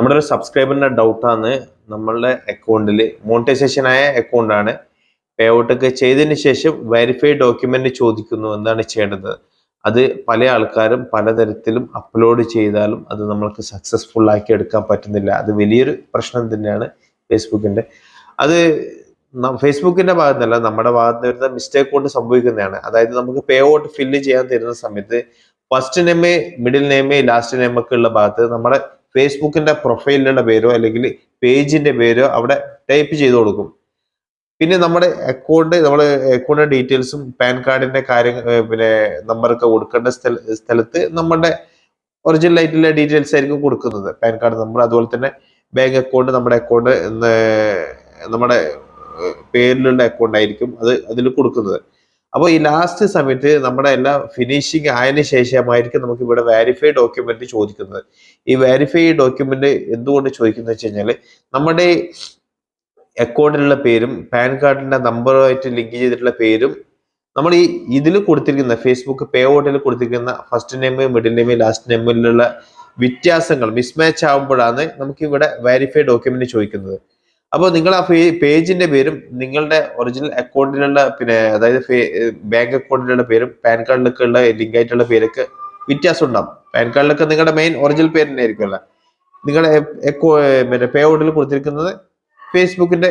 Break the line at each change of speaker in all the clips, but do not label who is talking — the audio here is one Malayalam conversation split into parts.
നമ്മുടെ ഒരു സബ്സ്ക്രൈബറിന്റെ ഡൗട്ടാണ് നമ്മളുടെ അക്കൗണ്ടിൽ മോണിറ്റൈസേഷൻ ആയ അക്കൗണ്ടാണ് പേ ഔട്ടൊക്കെ ചെയ്തതിന് ശേഷം വെരിഫൈഡ് ഡോക്യുമെന്റ് ചോദിക്കുന്നു എന്താണ് ചെയ്യേണ്ടത്. അത് പല ആൾക്കാരും പലതരത്തിലും അപ്ലോഡ് ചെയ്താലും അത് നമ്മൾക്ക് സക്സസ്ഫുൾ ആക്കി എടുക്കാൻ പറ്റുന്നില്ല. അത് വലിയൊരു പ്രശ്നം തന്നെയാണ് ഫേസ്ബുക്കിന്റെ അത് ഫേസ്ബുക്കിന്റെ ഭാഗത്തല്ല നമ്മുടെ ഭാഗത്ത് വരുന്ന മിസ്റ്റേക്ക് കൊണ്ട് സംഭവിക്കുന്നതാണ്. അതായത് നമുക്ക് പേ ഔട്ട് ഫില്ല് ചെയ്യാൻ തരുന്ന സമയത്ത് ഫസ്റ്റ് നെയിമേ മിഡിൽ നെയിമേ ലാസ്റ്റ് നെയ്മൊക്കെ ഉള്ള ഭാഗത്ത് നമ്മുടെ ഫേസ്ബുക്കിന്റെ പ്രൊഫൈലിലുള്ള പേരോ അല്ലെങ്കിൽ പേജിന്റെ പേരോ അവിടെ ടൈപ്പ് ചെയ്ത് കൊടുക്കും. പിന്നെ നമ്മുടെ അക്കൗണ്ട് നമ്മൾ അക്കൗണ്ട് ഡീറ്റെയിൽസും പാൻ കാർഡിന്റെ കാര്യം പിന്നെ നമ്പറൊക്കെ കൊടുക്കേണ്ട സ്ഥല സ്ഥലത്ത് നമ്മുടെ ഒറിജിനൽ ആയിട്ടുള്ള ഡീറ്റെയിൽസ് ആയിരിക്കും കൊടുക്കുന്നത്. പാൻ കാർഡ് നമ്പർ അതുപോലെ തന്നെ ബാങ്ക് അക്കൗണ്ട് നമ്മുടെ അക്കൗണ്ട് നമ്മുടെ പേരിലുള്ള അക്കൗണ്ട് ആയിരിക്കും അത് അതിൽ കൊടുക്കുന്നത്. അപ്പോൾ ഈ ലാസ്റ്റ് സമയത്ത് നമ്മുടെ എല്ലാ ഫിനിഷിങ് ആയതിന് ശേഷമായിരിക്കും നമുക്ക് ഇവിടെ വാരിഫൈ ഡോക്യുമെന്റ് ചോദിക്കുന്നത്. ഈ വാരിഫൈ ഡോക്യുമെന്റ് എന്തുകൊണ്ട് ചോദിക്കുന്നത് വെച്ച് കഴിഞ്ഞാൽ നമ്മുടെ അക്കൗണ്ടിലുള്ള പേരും പാൻ കാർഡിന്റെ നമ്പറുമായിട്ട് ലിങ്ക് ചെയ്തിട്ടുള്ള പേരും നമ്മൾ ഈ ഇതിൽ കൊടുത്തിരിക്കുന്ന ഫേസ്ബുക്ക് പേ ഔട്ടിൽ കൊടുത്തിരിക്കുന്ന first name middle name last നെയിമിലുള്ള വ്യത്യാസങ്ങൾ മിസ്മാച്ച് ആകുമ്പോഴാണ് നമുക്ക് ഇവിടെ വെരിഫൈ ഡോക്യുമെന്റ് ചോദിക്കുന്നത്. അപ്പോൾ നിങ്ങൾ ആ പേജിന്റെ പേരും നിങ്ങളുടെ ഒറിജിനൽ അക്കൗണ്ടിലുള്ള പിന്നെ അതായത് ബാങ്ക് അക്കൗണ്ടിലുള്ള പേരും പാൻ കാർഡിലൊക്കെ ഉള്ള ലിങ്ക് ആയിട്ടുള്ള പേരൊക്കെ വ്യത്യാസം ഉണ്ടാവും പാൻ കാർഡിലൊക്കെ നിങ്ങളുടെ മെയിൻ ഒറിജിനൽ പേര് തന്നെ ആയിരിക്കുമല്ല. നിങ്ങളുടെ പിന്നെ പേ ഔട്ടിൽ കൊടുത്തിരിക്കുന്നത് ഫേസ്ബുക്കിന്റെ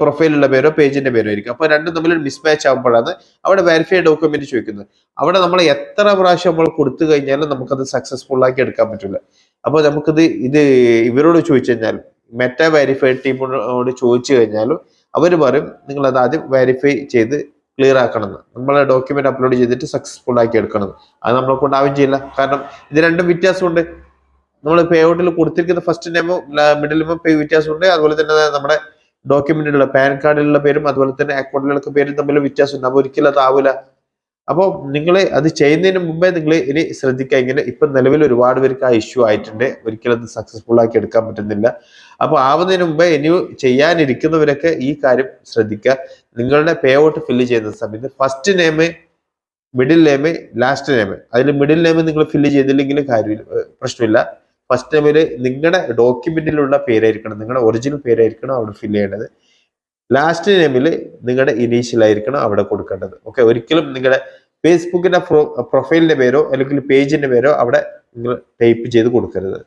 പ്രൊഫൈലുള്ള പേരോ പേജിന്റെ പേരോ ആയിരിക്കും. അപ്പൊ രണ്ടും തമ്മിൽ മിസ്മാച്ച് ആകുമ്പോഴാണ് അവിടെ വെരിഫൈ ഡോക്യുമെന്റ് ചോദിക്കുന്നത്. അവിടെ നമ്മൾ എത്ര പ്രാവശ്യം നമ്മൾ കൊടുത്തു കഴിഞ്ഞാലും നമുക്കത് സക്സസ്ഫുൾ ആക്കി എടുക്കാൻ പറ്റില്ല. അപ്പോൾ നമുക്കിത് ഇത് ഇവരോട് ചോദിച്ചു കഴിഞ്ഞാൽ മെറ്റ വെരിഫൈഡ് ടീമിനോട് ചോദിച്ചു കഴിഞ്ഞാലും അവർ പറയും നിങ്ങൾ അത് ആദ്യം വെരിഫൈ ചെയ്ത് ക്ലിയർ ആക്കണം നമ്മൾ ഡോക്യുമെന്റ് അപ്ലോഡ് ചെയ്തിട്ട് സക്സസ്ഫുൾ ആക്കി എടുക്കണം. അത് നമ്മളെ കൊണ്ട് ആവശ്യം ചെയ്യില്ല. കാരണം ഇത് രണ്ടും വ്യത്യാസമുണ്ട്. നമ്മൾ പേ ഔട്ടിൽ കൊടുത്തിരിക്കുന്ന ഫസ്റ്റ് നെയിമും മിഡിൽ നെയിമും പേ വ്യത്യാസമുണ്ട്. അതുപോലെ തന്നെ നമ്മുടെ ഡോക്യുമെന്റിലുള്ള പാൻ കാർഡിലുള്ള പേരും അതുപോലെ തന്നെ അക്കൗണ്ടിലുള്ള പേരും തമ്മിൽ വ്യത്യാസമുണ്ട്. അപ്പോൾ ഒരിക്കലും അത് ആവില്ല അപ്പോൾ നിങ്ങൾ അത് ചെയ്യുന്നതിന് മുമ്പേ നിങ്ങൾ ഇനി ശ്രദ്ധിക്കുക. ഇങ്ങനെ ഇപ്പം നിലവിൽ ഒരുപാട് പേർക്ക് ആ ഇഷ്യൂ ആയിട്ടുണ്ട്. ഒരിക്കലും അത് സക്സസ്ഫുൾ ആക്കി എടുക്കാൻ പറ്റുന്നില്ല. അപ്പോൾ ആവുന്നതിന് മുമ്പേ ഇനി ചെയ്യാനിരിക്കുന്നവരൊക്കെ ഈ കാര്യം ശ്രദ്ധിക്കുക. നിങ്ങളുടെ പേ ഔട്ട് ഫില്ല് ചെയ്യുന്ന സമയത്ത് first name middle name last name അതിൽ മിഡിൽ നെയിം നിങ്ങൾ ഫില്ല് ചെയ്തില്ലെങ്കിലും കാര്യമില്ല പ്രശ്നമില്ല. ഫസ്റ്റ് നെയിമിൽ നിങ്ങളുടെ ഡോക്യുമെന്റിലുള്ള പേരായിരിക്കണം. നിങ്ങളുടെ ഒറിജിനൽ പേരായിരിക്കണം അവിടെ ഫില്ല് ചെയ്യേണ്ടത്. ലാസ്റ്റ് നെയിമിൽ നിങ്ങളുടെ ഇനീഷ്യൽ ആയിരിക്കണം അവിടെ കൊടുക്കേണ്ടത്. ഓക്കെ ഒരിക്കലും നിങ്ങളുടെ ഫേസ്ബുക്കിന്റെ പ്രൊഫൈലിന്റെ പേരോ അല്ലെങ്കിൽ പേജിന്റെ പേരോ അവിടെ നിങ്ങൾ ടൈപ്പ് ചെയ്ത് കൊടുക്കരുത്.